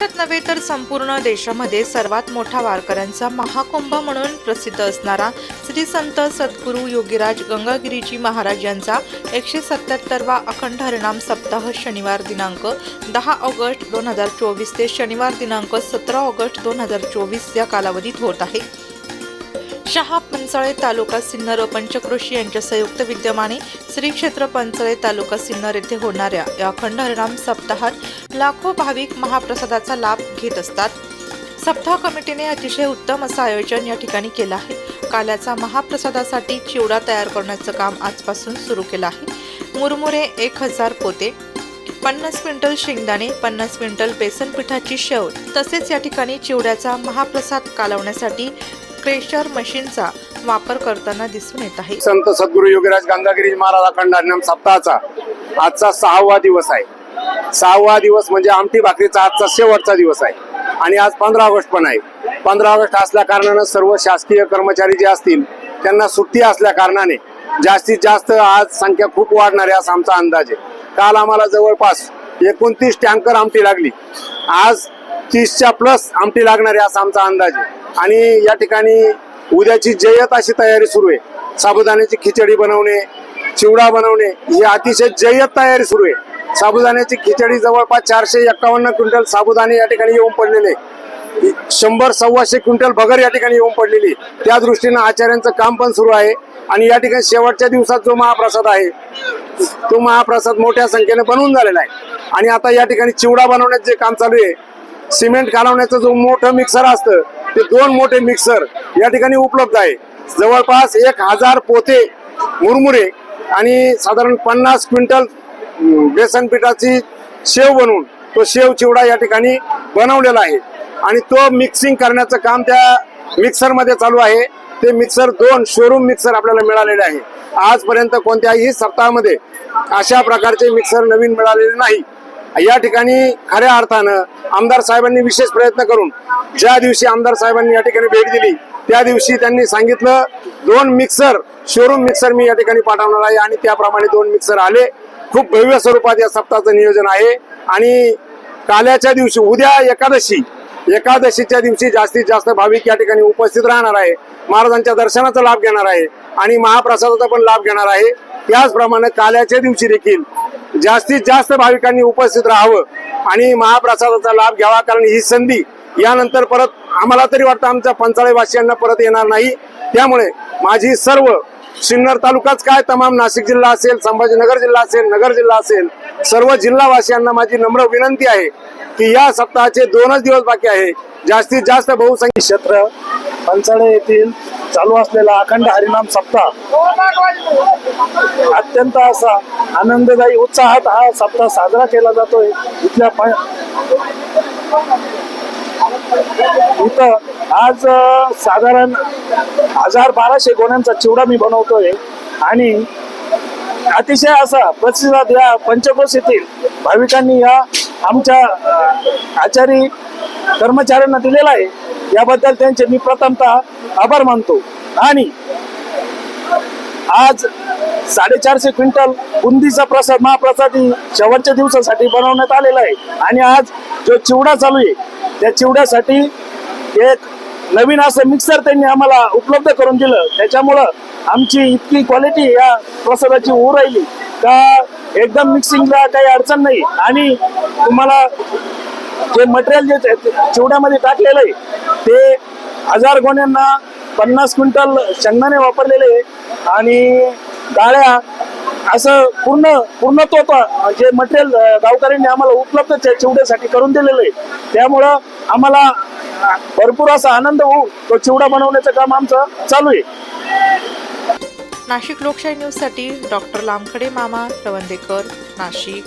महाराष्ट्रात नव्हे तर संपूर्ण देशामध्ये सर्वात मोठा वारकऱ्यांचा महाकुंभ म्हणून प्रसिद्ध असणारा श्री संत सद्गुरू योगीराज गंगागिरीजी महाराज यांचा एकशे सत्याहत्तरवा अखंड हरिणाम सप्ताह शनिवार दिनांक दहा ऑगस्ट दोन हजार चोवीस ते शनिवार दिनांक सतरा ऑगस्ट दोन हजार चोवीस या कालावधीत होत आहे. शहा पंचाळे तालुका सिन्नर व पंचक्रोशी यांच्या संयुक्त विद्यमाने श्री क्षेत्र पंचाळे तालुका सिन्नर येथे होणाऱ्या या अखंड हरिणाम सप्ताहात लाखो भाविक महाप्रसादाचा लाभ घेत असतात. सप्ताह कमिटीने अतिशय उत्तम असं आयोजन या ठिकाणी केलं आहे. काल्याचा महाप्रसादासाठी चिवडा तयार करण्याचं काम आजपासून सुरू केलं आहे. मुरमुरे एक हजार पोते पन्नास क्विंटल शेंगदाणे पन्नास क्विंटल बेसन पिठाची शेव तसेच या ठिकाणी चिवड्याचा महाप्रसाद कालवण्यासाठी प्रेशर मशीनचा वापर करताना दिसून येत आहे. संत सद्गुरू योगीराज गंगागिरी महाराज अखंड हरिनाम सप्ताहाचा आजचा सहावा दिवस आहे. सहावा दिवस म्हणजे आमटी भाकरीचा आजचा शेवटचा दिवस आहे. आणि आज पंधरा ऑगस्ट पण आहे. पंधरा ऑगस्ट असल्या कारणानं सर्व शासकीय कर्मचारी जे असतील त्यांना सुट्टी असल्या कारणाने जास्तीत जास्त आज संख्या खूप वाढणार आहे असा आमचा अंदाज आहे. काल आम्हाला जवळपास एकोणतीस टँकर आमटी लागली. आज तीसच्या प्लस आमटी लागणार आहे असा आमचा अंदाज आहे. आणि या ठिकाणी उद्याची जय्यत अशी तयारी सुरू आहे. साबुदाण्याची खिचडी बनवणे चिवडा बनवणे ही अतिशय जय्यत तयारी सुरू आहे. साबुदाण्याची खिचडी जवळपास चारशे एक्कावन्न क्विंटल साबुदाणे या ठिकाणी येऊन पडलेले आहे. शंभर सव्वाशे क्विंटल भगर या ठिकाणी येऊन पडलेली त्या दृष्टीनं आचार्यांचं काम पण सुरू आहे. आणि या ठिकाणी शेवटच्या दिवसात जो महाप्रसाद आहे तो महाप्रसाद मोठ्या संख्येने बनवून झालेला आहे. आणि आता या ठिकाणी चिवडा बनवण्याचं जे काम चालू आहे सिमेंट कालवण्याचं जो मोठं मिक्सर असतं ते दोन मोठे मिक्सर या ठिकाणी उपलब्ध आहे. जवळपास एक हजार पोते मुरमुरे आणि साधारण पन्नास क्विंटल बेसन पिठाची शेव बनवून तो शेव चिवडा या ठिकाणी बनवलेला आहे. आणि तो मिक्सिंग करण्याचं काम त्या मिक्सरमध्ये चालू आहे. ते मिक्सर दोन शोरूम मिक्सर आपल्याला मिळालेले आहे. आजपर्यंत कोणत्याही सप्ताहामध्ये अशा प्रकारचे मिक्सर नवीन मिळालेले नाही. या ठिकाणी खऱ्या अर्थानं आमदार साहेबांनी विशेष प्रयत्न करून ज्या दिवशी आमदार साहेबांनी या ठिकाणी भेट दिली त्या दिवशी त्यांनी सांगितलं दोन मिक्सर शोरूम मिक्सर मी या ठिकाणी पाठवणार आहे. आणि त्याप्रमाणे दोन मिक्सर आले. खूप भव्य स्वरूपात या सप्ताहाचं नियोजन आहे. आणि काल्याच्या दिवशी उद्या एकादशी एकादशीच्या दिवशी जास्तीत जास्त भाविक या ठिकाणी उपस्थित राहणार आहे. महाराजांच्या दर्शनाचा लाभ घेणार आहे. आणि महाप्रसादाचा पण लाभ घेणार आहे. त्याचप्रमाणे काल्याच्या दिवशी देखील जास्तीत जास्त भाविकांनी उपस्थित राहावं आणि महाप्रसादाचा लाभ घ्यावा कारण ही संधी यानंतर परत आम्हाला तरी वाटतं आमच्या पंचाळेवासियांना परत येणार नाही. त्यामुळे माझी सर्व सिन्नर तालुकाच काय तमाम नाशिक जिल्हा असेल संभाजीनगर जिल्हा असेल नगर जिल्हा असेल सर्व जिल्हावासियांना माझी नम्र विनंती आहे की या सप्ताहाचे दोनच दिवस बाकी आहे. जास्तीत जास्त बहुसंख्य क्षेत्र पंचाळे येथील चालू असलेला अखंड हरिनाम सप्ताह अत्यंत असा आनंददायी उत्साहात हा सप्ताह साजरा केला जातोय. इथल्या इथं आज साधारण हजार बाराशे गोण्यांचा चिवडा मी बनवतोय. आणि अतिशय असा प्रतिसाद या पंचकोशीतील भाविकांनी या आमच्या आचारी कर्मचाऱ्यांना दिलेला आहे. याबद्दल त्यांचे मी प्रथमतः आभार मानतो. आणि आज साडेचारशे क्विंटल बुंदीचा प्रसाद महाप्रसाद ही शेवटच्या दिवसासाठी बनवण्यात आलेला आहे. आणि आज जो चिवडा चालू आहे त्या चिवड्यासाठी एक नवीन असं मिक्सर त्यांनी आम्हाला उपलब्ध करून दिलं. त्याच्यामुळं आमची इतकी क्वालिटी या प्रसादाची होऊ राहिली. का एकदम मिक्सिंगला काही अडचण नाही. आणि तुम्हाला जे मटेरियल जे चिवड्यामध्ये टाकलेलं आहे ते हजार गोण्यांना पन्नास क्विंटल शेंगदाणे वापरलेले आणि डाळ्या असं पूर्ण पूर्णत्व जे मटेरियल गावकऱ्यांनी आम्हाला उपलब्ध त्या चिवड्यासाठी करून दिलेलं आहे. त्यामुळं आम्हाला भरपूर असा आनंद होऊ तो चिवडा बनवण्याचं काम आमचं चालू आहे. नाशिक लोकशाही न्यूजसाठी डॉक्टर लांबखडे मामा रवंदेकर नाशिक.